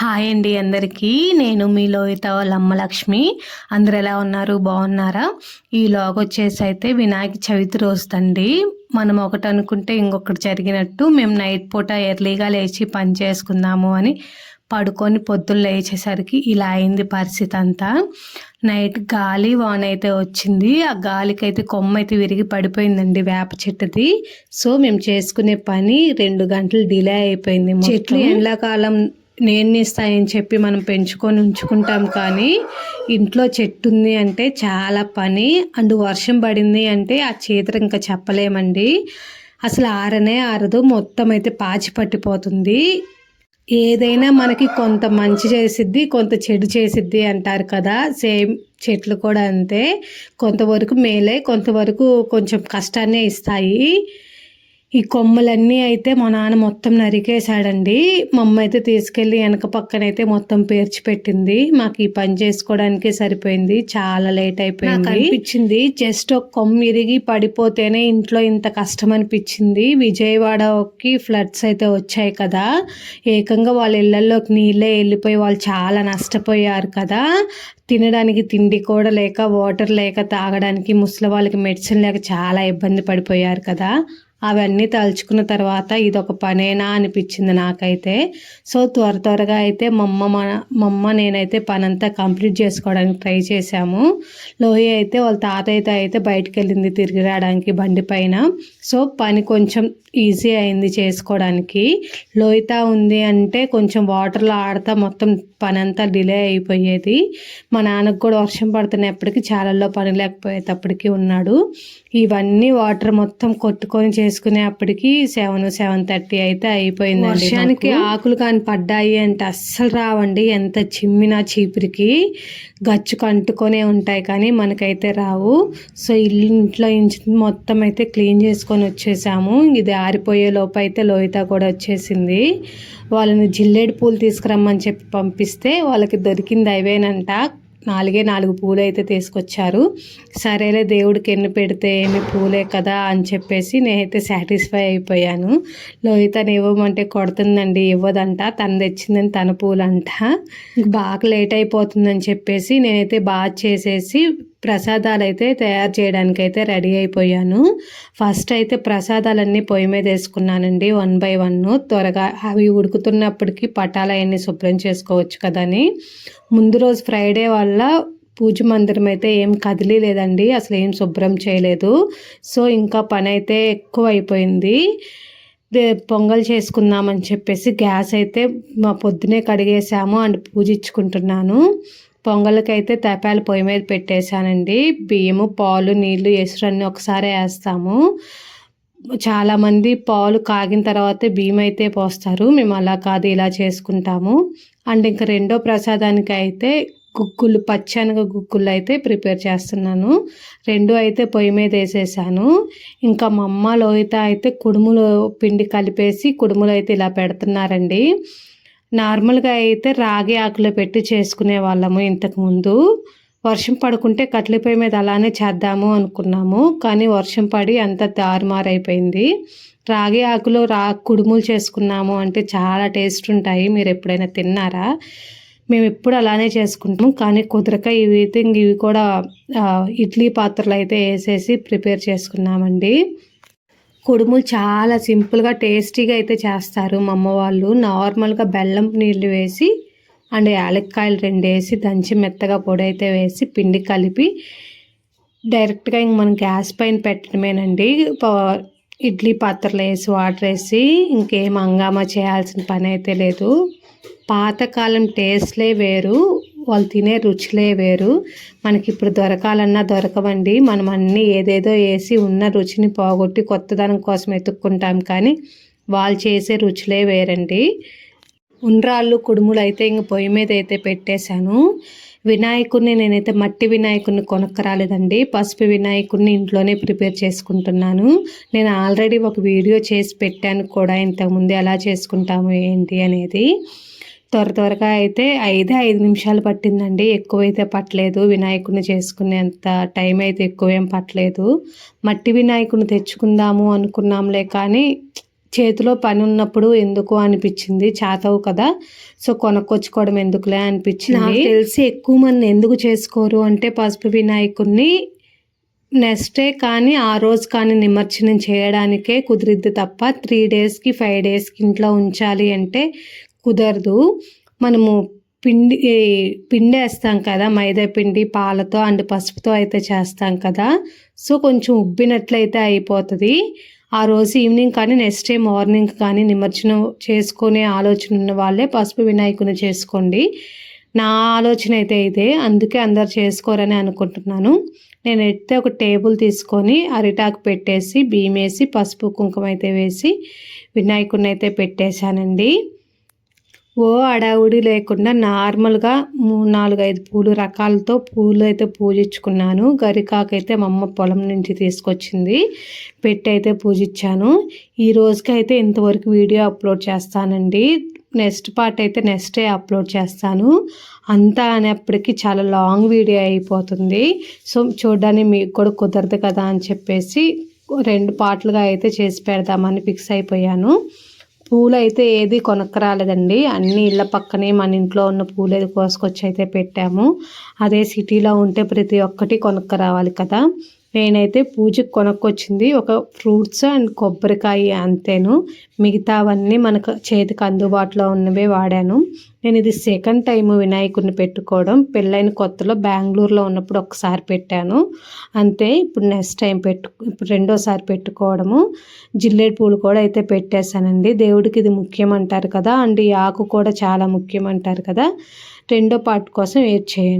Hi అండి అందరికీ. నేను మీ లోహిత వాళ్ళ అమ్మ లక్ష్మి. అందరు ఎలా ఉన్నారు? బాగున్నారా? ఈ లాగ్ వచ్చేసి అయితే వినాయక చవితి రోజుదండి. మనం ఒకటి అనుకుంటే ఇంకొకటి జరిగినట్టు మేము నైట్ పూట ఎర్లీగా లేచి పని చేసుకుందాము అని పడుకొని పొద్దున్న లేచేసరికి ఇలా అయింది పరిస్థితి అంతా. నైట్ గాలి వాన్ అయితే వచ్చింది. ఆ గాలికి అయితే కొమ్మ అయితే విరిగి పడిపోయిందండి వేప చెట్టుది. సో మేము చేసుకునే పని రెండు గంటలు డిలే అయిపోయింది చెట్లు ఎండాకాలం నేర్నిస్తాయని ఇస్తాయని చెప్పి మనం పెంచుకొని ఉంచుకుంటాం కానీ ఇంట్లో చెట్టు ఉంది అంటే చాలా పని. అండ్ వర్షం పడింది అంటే ఆ చేతులు ఇంకా చెప్పలేమండి. అసలు ఆరనే ఆరదు మొత్తం అయితే పాచి పట్టిపోతుంది. ఏదైనా మనకి కొంత మంచి చేసిద్ది కొంత చెడు చేసిద్ది అంటారు కదా. సేమ్ చెట్లు కూడా అంతే. కొంతవరకు మేలే కొంతవరకు కొంచెం కష్టాన్నే ఇస్తాయి. ఈ కొమ్మలన్నీ అయితే మా నాన్న మొత్తం నరికేశాడండి. మా అమ్మ అయితే తీసుకెళ్ళి వెనక పక్కన అయితే మొత్తం పేర్చి పెట్టింది. మాకు ఈ పని చేసుకోవడానికి సరిపోయింది. చాలా లేట్ అయిపోయింది. అనిపించింది జస్ట్ ఒక కొమ్మ ఇరిగి పడిపోతేనే ఇంట్లో ఇంత కష్టం అనిపించింది. విజయవాడకి ఫ్లడ్స్ అయితే వచ్చాయి కదా. ఏకంగా వాళ్ళ ఇళ్ళలోకి నీళ్ళే వెళ్ళిపోయి వాళ్ళు చాలా నష్టపోయారు కదా. తినడానికి తిండి కూడా లేక వాటర్ లేక తాగడానికి ముసలి వాళ్ళకి మెడిసిన్ లేక చాలా ఇబ్బంది పడిపోయారు కదా. అవన్నీ తలుచుకున్న తర్వాత ఇది ఒక పనేనా అనిపించింది నాకైతే. సో త్వర త్వరగా అయితే మమ్మ మమ్మ నేనైతే పనంతా కంప్లీట్ చేసుకోవడానికి ట్రై చేశాము. లోయ అయితే వాళ్ళ తాతయ్యతో అయితే బయటకు వెళ్ళింది తిరిగి రావడానికి బండి పైన. సో పని కొంచెం ఈజీ అయింది చేసుకోవడానికి. లోయత ఉంది అంటే కొంచెం వాటర్లో ఆడతా మొత్తం పని అంతా డిలే అయిపోయేది. మా నాన్నకు కూడా వర్షం పడుతున్నప్పటికీ చాలల్లో పని లేకపోయేటప్పటికీ ఉన్నాడు. ఇవన్నీ వాటర్ మొత్తం కొట్టుకొని చేసి చేసుకునేప్పటికి సెవెన్ సెవెన్ థర్టీ అయితే అయిపోయింది వర్షానికి ఆకులు కానీ పడ్డాయి అంటే అస్సలు రావండి. ఎంత చిమ్మినా చీపురికి గచ్చు కంటుకొనే ఉంటాయి కానీ మనకైతే రావు. సో ఇల్లు ఇంట్లో మొత్తం అయితే క్లీన్ చేసుకొని వచ్చేసాము. ఇది ఆరిపోయే లోపు అయితే లోహిత కూడా వచ్చేసింది. వాళ్ళని జిల్లేడు పూలు తీసుకురమ్మని చెప్పి పంపిస్తే వాళ్ళకి దొరికింది అవేనంట. నాలుగే నాలుగు పూలు అయితే తీసుకొచ్చారు. సరేలే దేవుడికి ఎన్ని పెడితే ఏమి పూలే కదా అని చెప్పేసి నేనైతే సాటిస్ఫై అయిపోయాను. లోహితను ఇవ్వమంటే కొడుతుందండి ఇవ్వదంట. తను తెచ్చిందని తన పూలంట. బాగా లేట్ అయిపోతుందని చెప్పేసి నేనైతే బాగా చేసేసి ప్రసాదాలు అయితే తయారు చేయడానికి అయితే రెడీ అయిపోయాను. ఫస్ట్ అయితే ప్రసాదాలన్నీ పొయ్యి మీద వేసుకున్నానండి. వన్ బై వన్ త్వరగా అవి ఉడుకుతున్నప్పటికీ పటాలు అవన్నీ శుభ్రం చేసుకోవచ్చు కదని. ముందు రోజు ఫ్రైడే వల్ల పూజ మందిరం అయితే ఏం కదిలీలేదండి. అసలు ఏం శుభ్రం చేయలేదు. సో ఇంకా పని అయితే ఎక్కువ అయిపోయింది పొంగల్ చేసుకుందామని చెప్పేసి గ్యాస్ అయితే మా పొద్దునే కడిగేసాము అండ్ పూజించుకుంటున్నాను. పొంగల్కైతే తపాలు పొయ్యి మీద పెట్టేశానండి. బియ్యము పాలు నీళ్ళు ఎసురన్నీ ఒకసారి వేస్తాము. చాలామంది పాలు కాగిన తర్వాత బియ్యం అయితే పోస్తారు. మేము అలా కాదు ఇలా చేసుకుంటాము. అండ్ ఇంకా రెండో ప్రసాదానికి అయితే గుగ్గులు పచ్చనగ గుగ్గులు అయితే ప్రిపేర్ చేస్తున్నాను. రెండు అయితే పొయ్యి మీద వేసేసాను. ఇంకా మా అమ్మ లోహిత అయితే కుడుములు పిండి కలిపేసి కుడుములు అయితే ఇలా పెడుతున్నారండి. నార్మల్గా అయితే రాగి ఆకులో పెట్టి చేసుకునే వాళ్ళము ఇంతకుముందు వర్షం పడుకుంటే కట్లపొయ్యి మీద అలానే చేద్దాము అనుకున్నాము. కానీ వర్షం పడి అంత తారుమారైపోయింది. రాగి ఆకులో రా కుడుములు చేసుకున్నాము అంటే చాలా టేస్ట్ ఉంటాయి. మీరు ఎప్పుడైనా తిన్నారా? మేము ఎప్పుడు అలానే చేసుకుంటాము. కానీ కుదరక ఇవి అయితే ఇవి కూడా ఇడ్లీ పాత్రలు అయితే వేసేసి ప్రిపేర్ చేసుకున్నామండి. కుడుములు చాలా సింపుల్గా టేస్టీగా అయితే చేస్తారు మా అమ్మ వాళ్ళు. నార్మల్గా బెల్లం నీళ్ళు వేసి అండ్ యాలక్కాయలు రెండు వేసి దంచి మెత్తగా పొడి అయితే వేసి పిండి కలిపి డైరెక్ట్గా ఇంక మనం గ్యాస్ పైన పెట్టడమేనండి. ఇడ్లీ పాత్రలు వేసి వాటర్ వేసి ఇంకేం హంగామా చేయాల్సిన పని అయితే లేదు. పాతకాలం టేస్ట్లే వేరు. వాళ్ళు తినే రుచులే వేరు. మనకి ఇప్పుడు దొరకాలన్నా దొరకవండి. మనం అన్నీ ఏదేదో వేసి ఉన్న రుచిని పోగొట్టి కొత్తదనం కోసం ఎత్తుక్కుంటాం కానీ వాళ్ళు చేసే రుచులే వేరండి. ఉండ్రాళ్ళు కుడుములు అయితే ఇంక పొయ్యి మీద అయితే పెట్టేశాను. వినాయకుడిని నేనైతే మట్టి వినాయకుడిని కొనక్కరాలేదండి. పసుపు వినాయకుడిని ఇంట్లోనే ప్రిపేర్ చేసుకుంటున్నాను. నేను ఆల్రెడీ ఒక వీడియో చేసి పెట్టాను కూడా ఇంతకుముందు. ఎలా చేసుకుంటాము ఏంటి అనేది. త్వర త్వరగా అయితే ఐదే ఐదు నిమిషాలు పట్టిందండి. ఎక్కువైతే పట్టలేదు. వినాయకుడిని చేసుకునేంత టైం అయితే ఎక్కువేం పట్టలేదు. మట్టి వినాయకుడిని తెచ్చుకుందాము అనుకున్నాంలే కానీ చేతిలో పని ఉన్నప్పుడు ఎందుకు అనిపించింది? చేతవు కదా. సో కొనుక్కొచ్చుకోవడం ఎందుకులే అనిపించింది. నాకు తెలిసి ఎక్కువ మంది ఎందుకు చేసుకోరు అంటే పసుపు వినాయకుడిని నెక్స్ట్ డే కానీ ఆ రోజు కానీ నిమజ్జనం చేయడానికే కుదిరిద్ది తప్ప త్రీ డేస్కి ఫైవ్ డేస్కి ఇంట్లో ఉంచాలి అంటే కుదరదు. మనము పిండి పిండి వేస్తాం కదా మైదా పిండి పాలతో అండ్ పసుపుతో అయితే చేస్తాం కదా. సో కొంచెం ఉబ్బినట్లయితే అయిపోతుంది. ఆ రోజు ఈవినింగ్ కానీ నెక్స్ట్ డే మార్నింగ్ కానీ నిమజ్జనం చేసుకునే ఆలోచన ఉన్న వాళ్ళే పసుపు వినాయకుని చేసుకోండి. నా ఆలోచన అయితే ఇదే. అందుకే అందరు చేసుకోరని అనుకుంటున్నాను. నేను ఎత్తే ఒక టేబుల్ తీసుకొని అరిటాకు పెట్టేసి బియ్యం వేసి పసుపు కుంకుమ అయితే వేసి వినాయకుడిని అయితే పెట్టేశానండి. ఓ అడావుడి లేకుండా నార్మల్గా మూడు నాలుగు ఐదు పూలు రకాలతో పూలు అయితే పూజించుకున్నాను. గరికాకైతే మా అమ్మ పొలం నుంచి తీసుకొచ్చింది. పెట్టి అయితే పూజించాను. ఈ రోజుకి అయితే ఇంతవరకు వీడియో అప్లోడ్ చేస్తానండి. నెక్స్ట్ పార్ట్ అయితే నెక్స్ట్ డే అప్లోడ్ చేస్తాను. అంతా అనేప్పటికీ చాలా లాంగ్ వీడియో అయిపోతుంది. సో చూడడానికి మీకు కూడా కుదరదు కదా అని చెప్పేసి రెండు పార్ట్లుగా అయితే చేసి పెడదామని ఫిక్స్ అయిపోయాను. పూలు అయితే ఏది కొనక్కరాలేదండి. అన్ని ఇళ్ళ పక్కనే మన ఇంట్లో ఉన్న పూలు ఏది కోసుకొచ్చి అయితే పెట్టాము. అదే సిటీలో ఉంటే ప్రతి ఒక్కటి కొనుక్కరావాలి కదా. నేనైతే పూజకి కొనుక్కొచ్చింది ఒక ఫ్రూట్స్ అండ్ కొబ్బరికాయ అంతేను. మిగతావన్నీ మనకు చేతికి అందుబాటులో ఉన్నవే వాడాను. నేను ఇది సెకండ్ టైం వినాయకుడిని పెట్టుకోవడం. పెళ్ళైన కొత్తలో బెంగళూరులో ఉన్నప్పుడు ఒకసారి పెట్టాను. అంతే ఇప్పుడు నెక్స్ట్ టైం పెట్టు ఇప్పుడు రెండోసారి పెట్టుకోవడము. జిల్లేడు పూలు కూడా అయితే పెట్టేశానండి. దేవుడికి ఇది ముఖ్యం అంటారు కదా అండ్ ఈ ఆకు కూడా చాలా ముఖ్యం అంటారు కదా. రెండో పార్ట్ కోసం వెయిట్ చేయండి.